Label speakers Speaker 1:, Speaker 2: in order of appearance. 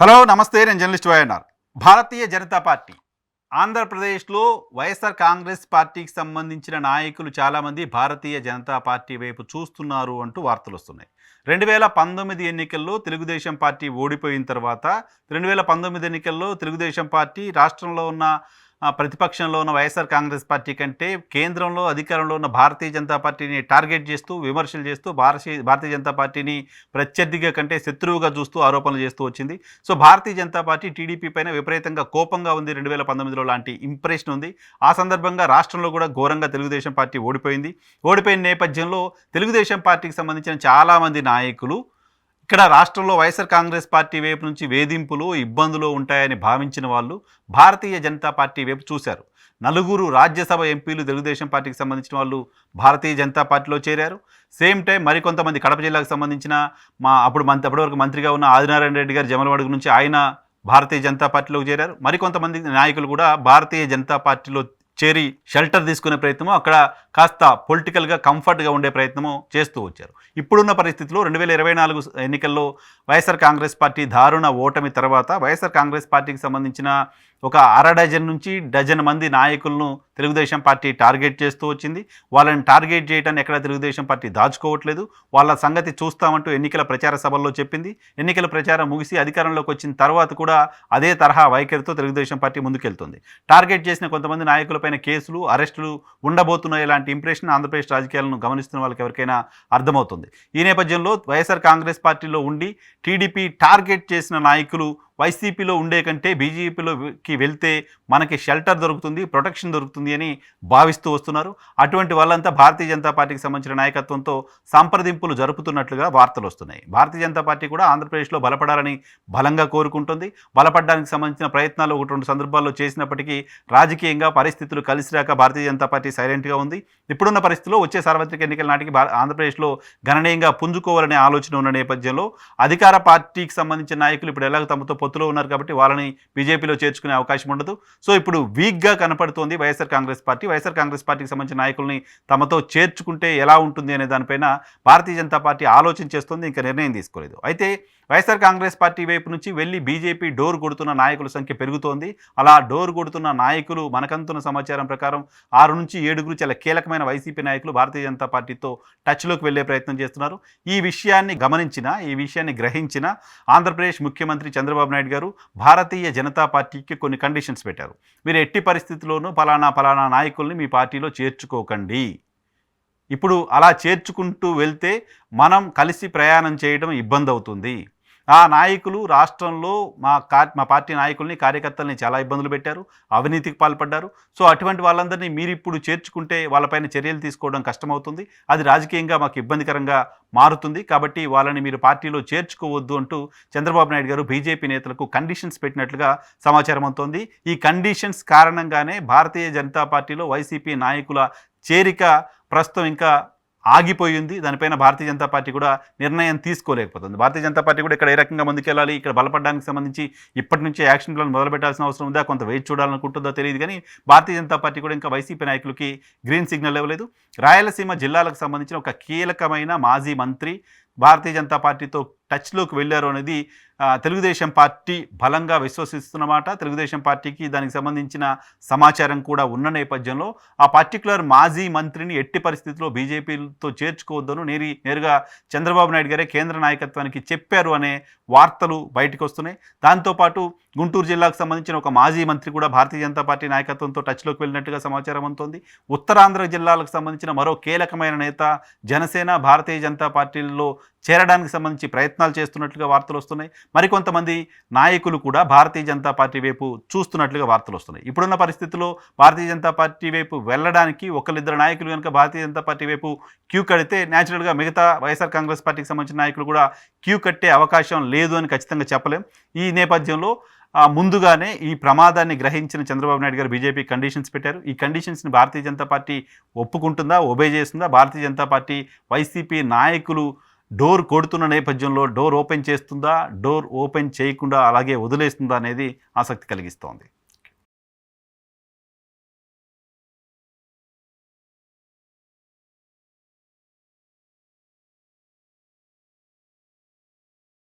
Speaker 1: Hello నమస్తే నేను journalist YNR. Bharatiya Janata Party ఆంధ్రప్రదేశ్లో వైఎస్ఆర్ కాంగ్రెస్ పార్టీకి సంబంధించిన నాయకులు చాలామంది భారతీయ జనతా పార్టీ వైపు చూస్తున్నారు అంటూ వార్తలు వస్తున్నాయి. రెండు వేల పంతొమ్మిది ఎన్నికల్లో తెలుగుదేశం పార్టీ ఓడిపోయిన తర్వాత రెండు వేల పంతొమ్మిది ఎన్నికల్లో తెలుగుదేశం పార్టీ రాష్ట్రంలో ఉన్న ప్రతిపక్షంలో ఉన్న వైఎస్ఆర్ కాంగ్రెస్ పార్టీ కంటే కేంద్రంలో అధికారంలో ఉన్న భారతీయ జనతా పార్టీని టార్గెట్ చేస్తూ విమర్శలు చేస్తూ భారతీయ భారతీయ జనతా పార్టీని ప్రత్యర్థిగా కంటే శత్రువుగా చూస్తూ ఆరోపణలు చేస్తూ వచ్చింది. So Bharatiya Janata Party TDP పైన విపరీతంగా కోపంగా ఉంది రెండు వేల పంతొమ్మిదిలో లాంటి ఇంప్రెషన్ ఉంది. ఆ సందర్భంగా రాష్ట్రంలో కూడా ఘోరంగా తెలుగుదేశం పార్టీ ఓడిపోయింది. ఓడిపోయిన నేపథ్యంలో తెలుగుదేశం పార్టీకి సంబంధించిన చాలామంది నాయకులు ఇక్కడ రాష్ట్రంలో వైఎస్ఆర్ కాంగ్రెస్ పార్టీ వైపు నుంచి వేధింపులు ఇబ్బందులు ఉంటాయని భావించిన వాళ్ళు భారతీయ జనతా పార్టీ వైపు చూశారు. నలుగురు రాజ్యసభ ఎంపీలు తెలుగుదేశం పార్టీకి సంబంధించిన వాళ్ళు భారతీయ జనతా పార్టీలో చేరారు. సేమ్ టైం మరికొంతమంది కడప జిల్లాకు సంబంధించిన మా అప్పుడు మంత్రి అప్పటివరకు మంత్రిగా ఉన్న ఆదినారాయణ రెడ్డి గారు జమలవాడ నుంచి ఆయన భారతీయ జనతా పార్టీలోకి చేరారు. మరికొంతమంది నాయకులు కూడా భారతీయ జనతా పార్టీలో చేరి షెల్టర్ తీసుకునే ప్రయత్నము అక్కడ కాస్త పొలిటికల్గా కంఫర్ట్గా ఉండే ప్రయత్నము చేస్తూ వచ్చారు. ఇప్పుడున్న పరిస్థితిలో రెండు వేల ఇరవై నాలుగు ఎన్నికల్లో వైఎస్ఆర్ కాంగ్రెస్ పార్టీ దారుణ ఓటమి తర్వాత వైఎస్ఆర్ కాంగ్రెస్ పార్టీకి సంబంధించిన ఒక అర డజన్ నుంచి డజన్ మంది నాయకులను తెలుగుదేశం పార్టీ టార్గెట్ చేస్తూ వచ్చింది. వాళ్ళని టార్గెట్ చేయటాన్ని ఎక్కడ తెలుగుదేశం పార్టీ దాచుకోవట్లేదు. వాళ్ళ సంగతి చూస్తామంటూ ఎన్నికల ప్రచార సభల్లో చెప్పింది. ఎన్నికల ప్రచారం ముగిసి అధికారంలోకి వచ్చిన తర్వాత కూడా అదే తరహా వైఖరితో తెలుగుదేశం పార్టీ ముందుకెళ్తుంది. టార్గెట్ చేసిన కొంతమంది నాయకులపై నాయకులపైన కేసులు అరెస్టులు ఉండబోతున్నాయి ఇలాంటి ఇంప్రెషన్ ఆంధ్రప్రదేశ్ రాజకీయాలను గమనిస్తున్న వాళ్ళకి ఎవరికైనా అర్థమవుతుంది. ఈ నేపథ్యంలో వైఎస్ఆర్ కాంగ్రెస్ పార్టీలో ఉండి టీడీపీ టార్గెట్ చేసిన నాయకులు వైసీపీలో ఉండే కంటే బీజేపీలోకి వెళ్తే మనకి షెల్టర్ దొరుకుతుంది ప్రొటెక్షన్ దొరుకుతుంది అని భావిస్తూ వస్తున్నారు. అటువంటి వాళ్ళంతా భారతీయ జనతా పార్టీకి సంబంధించిన నాయకత్వంతో సంప్రదింపులు జరుపుతున్నట్లుగా వార్తలు వస్తున్నాయి. భారతీయ జనతా పార్టీ కూడా ఆంధ్రప్రదేశ్లో బలపడాలని బలంగా కోరుకుంటుంది. బలపడడానికి సంబంధించిన ప్రయత్నాలు ఒకటి రెండు సందర్భాల్లో చేసినప్పటికీ రాజకీయంగా పరిస్థితులు కలిసి రాక భారతీయ జనతా పార్టీ సైలెంట్గా ఉంది. ఇప్పుడున్న పరిస్థితిలో వచ్చే సార్వత్రిక ఎన్నికల నాటికి ఆంధ్రప్రదేశ్లో గణనీయంగా పుంజుకోవాలనే ఆలోచన ఉన్న నేపథ్యంలో అధికార పార్టీకి సంబంధించిన నాయకులు ఇప్పుడు ఎలాగ తమతో పొత్తులో ఉన్నారు కాబట్టి వాళ్ళని బీజేపీలో చేర్చుకునే అవకాశం ఉండదు. సో ఇప్పుడు వీక్గా కనపడుతోంది YSR Congress party. YSR Congress పార్టీకి సంబంధించిన నాయకుల్ని తమతో చేర్చుకుంటే ఎలా ఉంటుంది అనే దానిపైన భారతీయ జనతా పార్టీ ఆలోచన చేస్తుంది ఇంకా నిర్ణయం తీసుకోలేదు. అయితే వైఎస్ఆర్ కాంగ్రెస్ పార్టీ వైపు నుంచి వెళ్ళి బీజేపీ డోర్ కొడుతున్న నాయకుల సంఖ్య పెరుగుతోంది. అలా డోర్ కొడుతున్న నాయకులు మనకంతున్న సమాచారం ప్రకారం ఆరు నుంచి ఏడుగురు చాలా కీలకమైన వైసీపీ నాయకులు భారతీయ జనతా పార్టీతో టచ్లోకి వెళ్ళే ప్రయత్నం చేస్తున్నారు. ఈ విషయాన్ని గమనించిన ఈ విషయాన్ని గ్రహించిన ఆంధ్రప్రదేశ్ ముఖ్యమంత్రి చంద్రబాబు నాయుడు గారు భారతీయ జనతా పార్టీకి కొన్ని కండిషన్స్ పెట్టారు. మీరు ఎట్టి పరిస్థితుల్లోనూ ఫలానా ఫలానా నాయకుల్ని మీ పార్టీలో చేర్చుకోకండి. ఇప్పుడు అలా చేర్చుకుంటూ వెళ్తే మనం కలిసి ప్రయాణం చేయడం ఇబ్బంది అవుతుంది ఆ నాయకులు రాష్ట్రంలో మా కా మా పార్టీ నాయకుల్ని కార్యకర్తల్ని చాలా ఇబ్బందులు పెట్టారు అవినీతికి పాల్పడ్డారు. సో అటువంటి వాళ్ళందరినీ మీరు ఇప్పుడు చేర్చుకుంటే వాళ్ళపైన చర్యలు తీసుకోవడం కష్టమవుతుంది. అది రాజకీయంగా మాకు ఇబ్బందికరంగా మారుతుంది. కాబట్టి వాళ్ళని మీరు పార్టీలో చేర్చుకోవద్దు అంటూ చంద్రబాబు నాయుడు గారు బీజేపీ నేతలకు కండిషన్స్ పెట్టినట్లుగా సమాచారం అవుతోంది ఈ కండిషన్స్ కారణంగానే భారతీయ జనతా పార్టీలో వైసీపీ నాయకుల చేరిక ప్రస్తుతం ఇంకా ఆగిపోయింది. దానిపైన భారతీయ జనతా పార్టీ కూడా నిర్ణయం తీసుకోలేకపోతుంది. భారతీయ జనతా పార్టీ కూడా ఇక్కడ ఏ రకంగా ముందుకెళ్ళాలి? ఇక్కడ బలపడడానికి సంబంధించి ఇప్పటి నుంచే యాక్షన్ ప్లాన్ మొదలు పెట్టాల్సిన అవసరం ఉందా? కొంత వెయిట్ చూడాలనుకుంటుందో తెలియదు కానీ భారతీయ జనతా పార్టీ కూడా ఇంకా వైసీపీ నాయకులకి గ్రీన్ సిగ్నల్ ఇవ్వలేదు. రాయలసీమ జిల్లాలకు సంబంధించిన ఒక కీలకమైన మాజీ మంత్రి భారతీయ జనతా పార్టీతో టచ్లోకి వెళ్ళారు అనేది తెలుగుదేశం పార్టీ బలంగా విశ్వసిస్తున్నమాట తెలుగుదేశం పార్టీకి దానికి సంబంధించిన సమాచారం కూడా ఉన్న నేపథ్యంలో ఆ పర్టికులర్ మాజీ మంత్రిని ఎట్టి పరిస్థితుల్లో బీజేపీతో చేర్చుకోవద్దను నేరి నేరుగా చంద్రబాబు నాయుడు గారే కేంద్ర నాయకత్వానికి చెప్పారు అనే వార్తలు బయటకు వస్తున్నాయి. దాంతోపాటు గుంటూరు జిల్లాకు సంబంధించిన ఒక మాజీ మంత్రి కూడా భారతీయ జనతా పార్టీ నాయకత్వంతో టచ్లోకి వెళ్ళినట్టుగా సమాచారం అందుతోంది. ఉత్తరాంధ్ర జిల్లాలకు సంబంధించిన మరో కీలకమైన నేత జనసేన భారతీయ జనతా పార్టీల్లో చేరడానికి సంబంధించి ప్రయత్నాలు చేస్తున్నట్లుగా వార్తలు వస్తున్నాయి. మరికొంతమంది నాయకులు కూడా భారతీయ జనతా పార్టీ వైపు చూస్తున్నట్లుగా వార్తలు వస్తున్నాయి. ఇప్పుడున్న పరిస్థితుల్లో భారతీయ జనతా పార్టీ వైపు వెళ్ళడానికి ఒకళ్ళిద్దరు నాయకులు కనుక భారతీయ జనతా పార్టీ వైపు క్యూ కడితే న్యాచురల్గా మిగతా వైఎస్ఆర్ కాంగ్రెస్ పార్టీకి సంబంధించిన నాయకులు కూడా క్యూ కట్టే అవకాశం లేదు అని ఖచ్చితంగా చెప్పలేం. ఈ నేపథ్యంలో ముందుగానే ఈ ప్రమాదాన్ని గ్రహించిన చంద్రబాబు నాయుడు గారు బీజేపీ కండిషన్స్ పెట్టారు. ఈ కండిషన్స్ని భారతీయ జనతా పార్టీ ఒప్పుకుంటుందా? ఒబే చేస్తుందా? భారతీయ జనతా పార్టీ వైసీపీ నాయకులు డోర్ కొడుతున్న నేపథ్యంలో డోర్ ఓపెన్ చేస్తుందా? డోర్ ఓపెన్ చేయకుండా అలాగే వదిలేస్తుందా అనేది ఆసక్తి కలిగిస్తోంది.